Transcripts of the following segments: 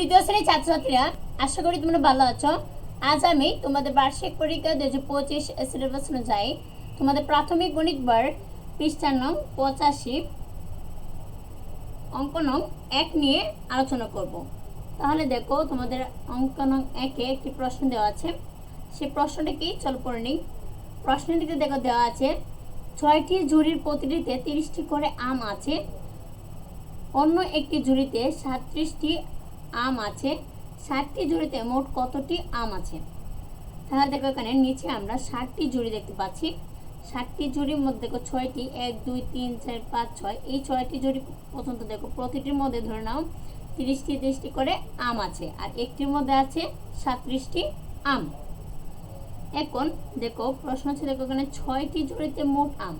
তৃতীয় শ্রেণির ছাত্রছাত্রীরা, আশা করি তোমরা ভালো আছো। আজ আমি তোমাদের বার্ষিক পরীক্ষা দু হাজার পঁচিশ সিলেবাস অনুযায়ী তোমাদের প্রাথমিক গণিত বার পৃষ্ঠা নং পঁচাশি অঙ্ক নং এক নিয়ে আলোচনা করব। তাহলে দেখো তোমাদের অঙ্ক নং একে একটি প্রশ্ন দেওয়া আছে। সেই প্রশ্নটা কি? চল পড়ে নিই। প্রশ্নটিতে দেখো দেওয়া আছে, ছয়টি ঝুড়ির প্রতিটিতে তিরিশটি করে আম আছে। অন্য একটি ঝুড়িতে সাতত্রিশটি আম আছে। ষাটটি জুড়িতে মোট কতটি আম আছে? তাহলে দেখো এখানে নিচে আমরা ষাটটি জুড়ি দেখতে পাচ্ছি। ষাটটি জুড়ির মধ্যে দেখো ছয়টি, এক, দুই, তিন, চার, পাঁচ, ছয়। এই ছয়টি জুড়ি পর্যন্ত দেখো, প্রতিটির মধ্যে ধরে নাও, তিরিশটি তিরিশটি করে আম আছে। আর একটির মধ্যে আছে সাতত্রিশটি আম। এখন দেখো, প্রশ্ন হচ্ছে দেখো এখানে ছয়টি জুড়িতে মোট আম।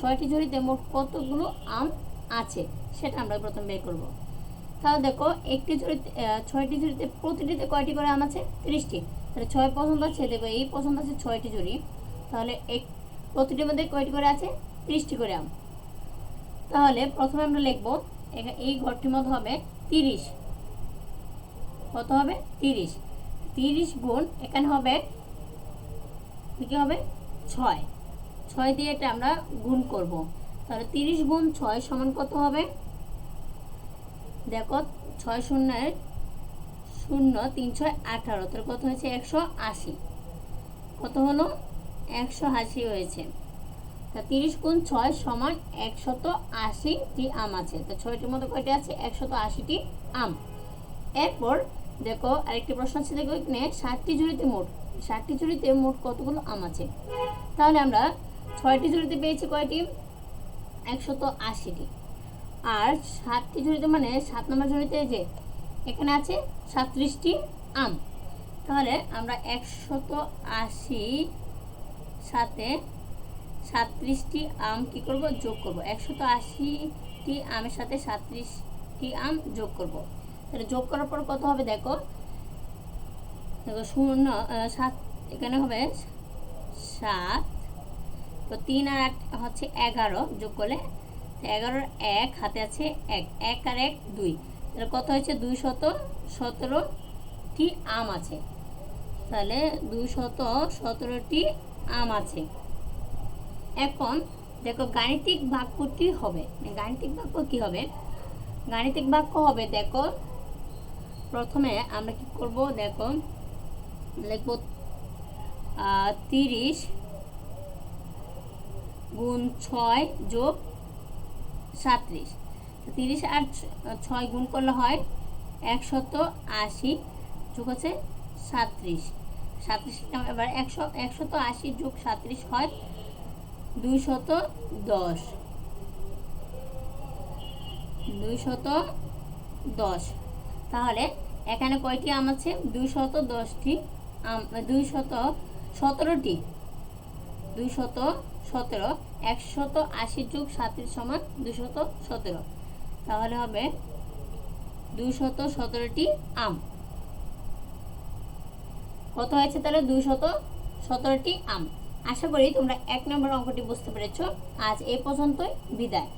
ছয়টি ঝুড়িতে মোট কতগুলো আম আছে? সেটা আমরা প্রথম বের করব। তাহলে দেখো, একটি ঝুড়িতে ছয়টি ঝুড়িতে প্রতিটিতে কয়টি করে আম আছে? তিরিশটি। তাহলে ছয় পছন্দ আছে, দেখো, এই পছন্দ আছে ছয়টি ঝুড়ি তাহলে এক, প্রতিটির মধ্যে কয়টি করে আছে? তিরিশটি করে আম। তাহলে প্রথমে আমরা লিখব এই ঘরটির মধ্যে হবে তিরিশ। কত হবে? তিরিশ। তিরিশ গুণ, এখানে হবে, কি হবে? ছয়। ছয় দিয়ে এটা আমরা গুণ করব। তাহলে তিরিশ গুণ ছয় সমান কত হবে? দেখো, ছয় শূন্যের শূন্য তিন ছয় আঠারো, তাহলে কত হয়েছে? একশো আশি। কত হলো? একশো আশি হয়েছে। তা তিরিশ গুণ ছয় সমান একশত আশিটি আম আছে। তো ছয়টির মধ্যে কয়টি আছে? একশত আশিটি আম। এরপর দেখো, আরেকটি প্রশ্ন আছে, দেখো এখানে, ষাটটি ঝুড়িতে মোট, ষাটটি ঝুড়িতে মোট কতগুলো আম আছে? তাহলে আমরা ছয়টি ঝুড়িতে পেয়েছি কয়টি? একশত আশিটি। আর সাতটি ঝুড়িতে মানে সাত নম্বর ঝুড়িতে যে এখানে আছে সাতত্রিশটি আম। তাহলে আমরা একশত আশি সাথে সাতত্রিশটি আম কি করব? যোগ করব। একশত আশিটি আমের সাথে সাতত্রিশটি আম যোগ করব। তাহলে যোগ করার পর কত হবে দেখো? দেখো শূন্য সাত, এখানে হবে সাত। তো তিন আর আট হচ্ছে এগারো, যোগ করলে এগারোর এক, হাতে আছে এক এক আর এক, দুই। তাহলে কত হয়েছে? দুই শত সতেরোটি আম আছে। তাহলে দুই শত সতেরোটি আম আছে। এখন দেখো গাণিতিক বাক্যটি হবে। গাণিতিক বাক্য কি হবে? গাণিতিক বাক্য হবে, দেখো, প্রথমে আমরা কি করব? দেখো, লিখব তিরিশ গুণ ছয় যোগ সাতত্রিশ। তিরিশ আর ছয় গুণ করলে হয় একশত আশি, যোগ হচ্ছে সাতত্রিশ। সাতত্রিশ এবার একশো, একশত আশি যোগ সাতত্রিশ হয় দুইশত দশ। দুইশত দশ। তাহলে এখানে কয়টি আম আছে? দুইশত দশটি আম, দুইশত সতেরোটি। দুইশত সতেরো। একশত আশি যোগ সাতের সমান দুশত সতেরো। তাহলে হবে দুশত সতেরোটি আম। কত হয়েছে তাহলে? দুশত সতেরোটি আম। আশা করি তোমরা এক নম্বর অঙ্কটি বুঝতে পেরেছ। আজ এ পর্যন্তই, বিদায়।